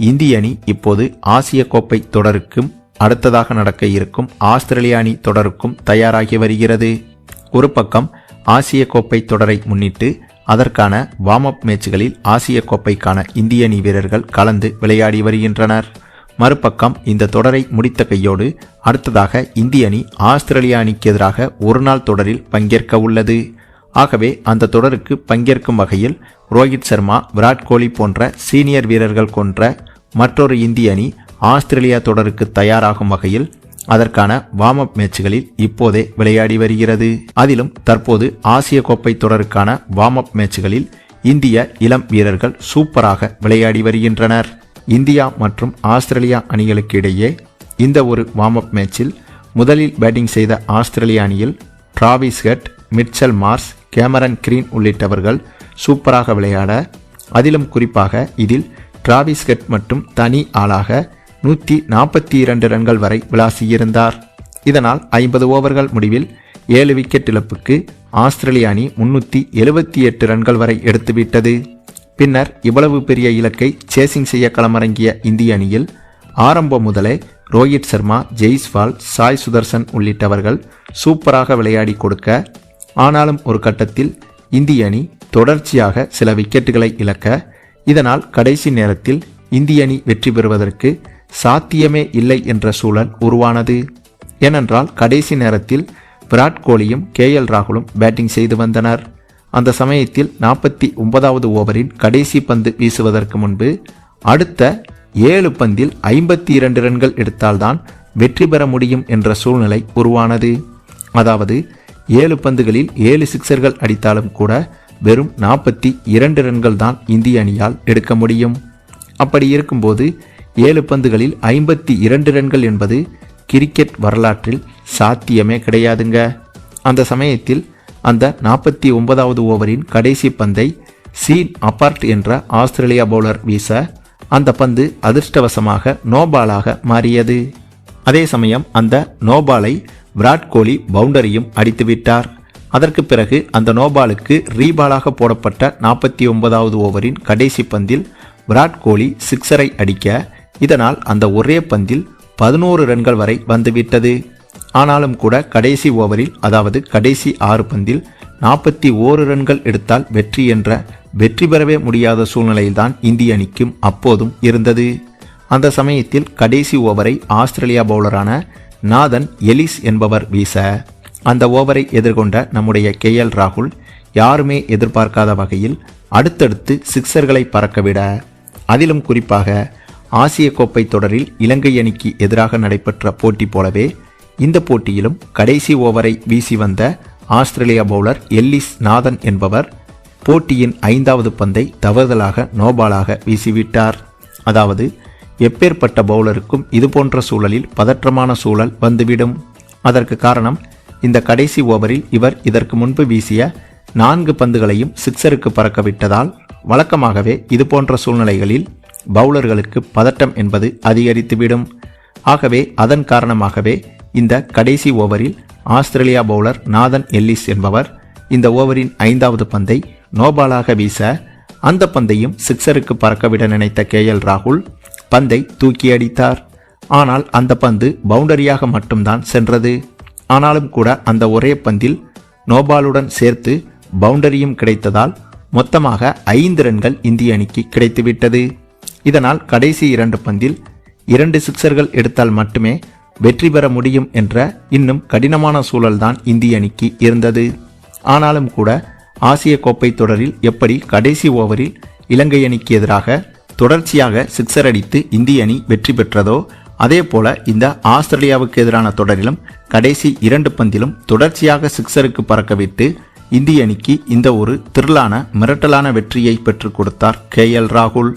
இந்திய அணி இப்போது ஆசிய கோப்பை தொடருக்கும் அடுத்ததாக நடக்க இருக்கும் ஆஸ்திரேலிய அணி தொடருக்கும் தயாராகி வருகிறது. ஒரு பக்கம் ஆசிய கோப்பை தொடரை முன்னிட்டு அதற்கான வார்ம் அப் மேட்சுகளில் ஆசிய கோப்பைக்கான இந்திய அணி வீரர்கள் கலந்து விளையாடி வருகின்றனர். மறுபக்கம் இந்த தொடரை முடித்த கையோடு அடுத்ததாக இந்திய அணி ஆஸ்திரேலிய அணிக்கு எதிராக ஒருநாள் தொடரில் பங்கேற்க உள்ளது. ஆகவே அந்த தொடருக்கு பங்கேற்கும் வகையில் ரோஹித் சர்மா விராட் கோலி போன்ற சீனியர் வீரர்கள் கொன்ற மற்றொரு இந்திய அணி ஆஸ்திரேலியா தொடருக்கு தயாராகும் வகையில் அதற்கான வார்ம் அப் மேட்ச்களில் இப்போதே விளையாடி வருகிறது. அதிலும் தற்போது ஆசிய கோப்பை தொடருக்கான வார்ம் அப் மேட்ச்களில் இந்திய இளம் வீரர்கள் சூப்பராக விளையாடி வருகின்றனர். இந்தியா மற்றும் ஆஸ்திரேலியா அணிகளுக்கு இடையே இந்த ஒரு வார்ம் அப் மேட்சில் முதலில் பேட்டிங் செய்த ஆஸ்திரேலிய அணியில் Travis Head Mitchell Marsh Cameron Green உள்ளிட்டவர்கள் சூப்பராக விளையாட அதிலும் குறிப்பாக இதில் டிராவிஸ் ஹெட் மட்டும் தனி ஆளாக நூற்றி நாற்பத்தி இரண்டு ரன்கள் வரை விளாசியிருந்தார். இதனால் ஐம்பது ஓவர்கள் முடிவில் ஏழு விக்கெட் இழப்புக்கு ஆஸ்திரேலிய அணி முன்னூற்றி எழுபத்தி எட்டு ரன்கள் வரை எடுத்துவிட்டது. பின்னர் இவ்வளவு பெரிய இலக்கை சேசிங் செய்ய களமிறங்கிய இந்திய அணியில் ஆரம்பம் முதலே ரோஹித் சர்மா ஜெய்ஸ்வால் சாய் சுதர்சன் உள்ளிட்டவர்கள் சூப்பராக விளையாடி கொடுக்க ஆனாலும் ஒரு கட்டத்தில் இந்திய அணி தொடர்ச்சியாக சில விக்கெட்டுகளை இழக்க இதனால் கடைசி நேரத்தில் இந்திய அணி வெற்றி பெறுவதற்கு சாத்தியமே இல்லை என்ற சூழல் உருவானது. ஏனென்றால் கடைசி நேரத்தில் விராட் கோலியும் கே எல் ராகுலும் பேட்டிங் செய்து வந்தனர். அந்த சமயத்தில் நாற்பத்தி ஒன்பதாவது ஓவரின் கடைசி பந்து வீசுவதற்கு முன்பு அடுத்த ஏழு பந்தில் ஐம்பத்தி இரண்டு ரன்கள் எடுத்தால்தான் வெற்றி பெற முடியும் என்ற சூழ்நிலை உருவானது. அதாவது ஏழு பந்துகளில் ஏழு சிக்சர்கள் அடித்தாலும் கூட வெறும் நாற்பத்தி இரண்டு ரன்கள் தான் இந்திய அணியால் எடுக்க முடியும். அப்படி இருக்கும்போது ஏழு பந்துகளில் ஐம்பத்தி இரண்டு ரன்கள் என்பது கிரிக்கெட் வரலாற்றில் சாத்தியமே கிடையாதுங்க. அந்த சமயத்தில் அந்த நாற்பத்தி ஒன்பதாவது ஓவரின் கடைசி பந்தை சீன் அபார்ட் என்ற ஆஸ்திரேலியா பவுலர் வீச அந்த பந்து அதிர்ஷ்டவசமாக நோபாலாக மாறியது. அதே சமயம் அந்த நோபாலை விராட் கோலி பவுண்டரியும் அடித்துவிட்டார். அதற்கு பிறகு அந்த நோபாலுக்கு ரீபாலாக போடப்பட்ட நாற்பத்தி ஒன்பதாவது ஓவரின் கடைசி பந்தில் விராட் கோலி சிக்ஸரை அடிக்க இதனால் அந்த ஒரே பந்தில் பதினோரு ரன்கள் வரை வந்துவிட்டது. ஆனாலும் கூட கடைசி ஓவரில் அதாவது கடைசி ஆறு பந்தில் நாற்பத்தி ஓரு ரன்கள் எடுத்தால் வெற்றி என்ற வெற்றி பெறவே முடியாத சூழ்நிலையில்தான் இந்திய அணிக்கும் அப்போதும் இருந்தது. அந்த சமயத்தில் கடைசி ஓவரை ஆஸ்திரேலியா பவுலரான நாதன் எலிஸ் என்பவர் வீச அந்த ஓவரை எதிர்கொண்ட நம்முடைய கே எல் ராகுல் யாருமே எதிர்பார்க்காத வகையில் அடுத்தடுத்து சிக்சர்களை பறக்கவிட அதிலும் குறிப்பாக ஆசிய கோப்பை தொடரில் இலங்கை அணிக்கு எதிராக நடைபெற்ற போட்டி போலவே இந்த போட்டியிலும் கடைசி ஓவரை வீசி வந்த ஆஸ்திரேலியா பவுலர் எல்லிஸ் நாதன் என்பவர் போட்டியின் ஐந்தாவது பந்தை தவறுதலாக நோபாலாக வீசிவிட்டார். அதாவது எப்பேற்பட்ட பவுலருக்கும் இதுபோன்ற சூழலில் பதற்றமான சூழல் வந்துவிடும். அதற்கு காரணம் இந்த கடைசி ஓவரில் இவர் இதற்கு முன்பு வீசிய நான்கு பந்துகளையும் சிக்ஸருக்கு பறக்கவிட்டதால் வழக்கமாகவே இதுபோன்ற சூழ்நிலைகளில் பவுலர்களுக்கு பதட்டம் என்பது அதிகரித்துவிடும். ஆகவே அதன் காரணமாகவே இந்த கடைசி ஓவரில் ஆஸ்திரேலியா பவுலர் நாதன் எல்லிஸ் என்பவர் இந்த ஓவரின் ஐந்தாவது பந்தை நோபாலாக வீச அந்த பந்தையும் சிக்ஸருக்கு பறக்கவிட நினைத்த கே எல் ராகுல் பந்தை தூக்கி அடித்தார். ஆனால் அந்த பந்து பவுண்டரியாக மட்டும்தான் சென்றது. ஆனாலும் கூட அந்த ஒரே பந்தில் நோபாலுடன் சேர்த்து பவுண்டரியும் கிடைத்ததால் மொத்தமாக ஐந்து ரன்கள் இந்திய அணிக்கு கிடைத்துவிட்டது. இதனால் கடைசி இரண்டு பந்தில் இரண்டு சிக்சர்கள் எடுத்தால் மட்டுமே வெற்றி பெற முடியும் என்ற இன்னும் கடினமான சூழல்தான் இந்திய அணிக்கு இருந்தது. ஆனாலும் கூட ஆசிய கோப்பை தொடரில் எப்படி கடைசி ஓவரில் இலங்கை அணிக்கு எதிராக தொடர்ச்சியாக சிக்சர் அடித்து இந்திய அணி வெற்றி பெற்றதோ அதே போல இந்த ஆஸ்திரேலியாவுக்கு எதிரான தொடரிலும் கடைசி இரண்டு பந்திலும் தொடர்ச்சியாக சிக்சருக்கு பறக்கவிட்டு இந்திய அணிக்கு இந்த ஒரு திரளான மிரட்டலான வெற்றியை பெற்றுக் கொடுத்தார் கே எல் ராகுல்.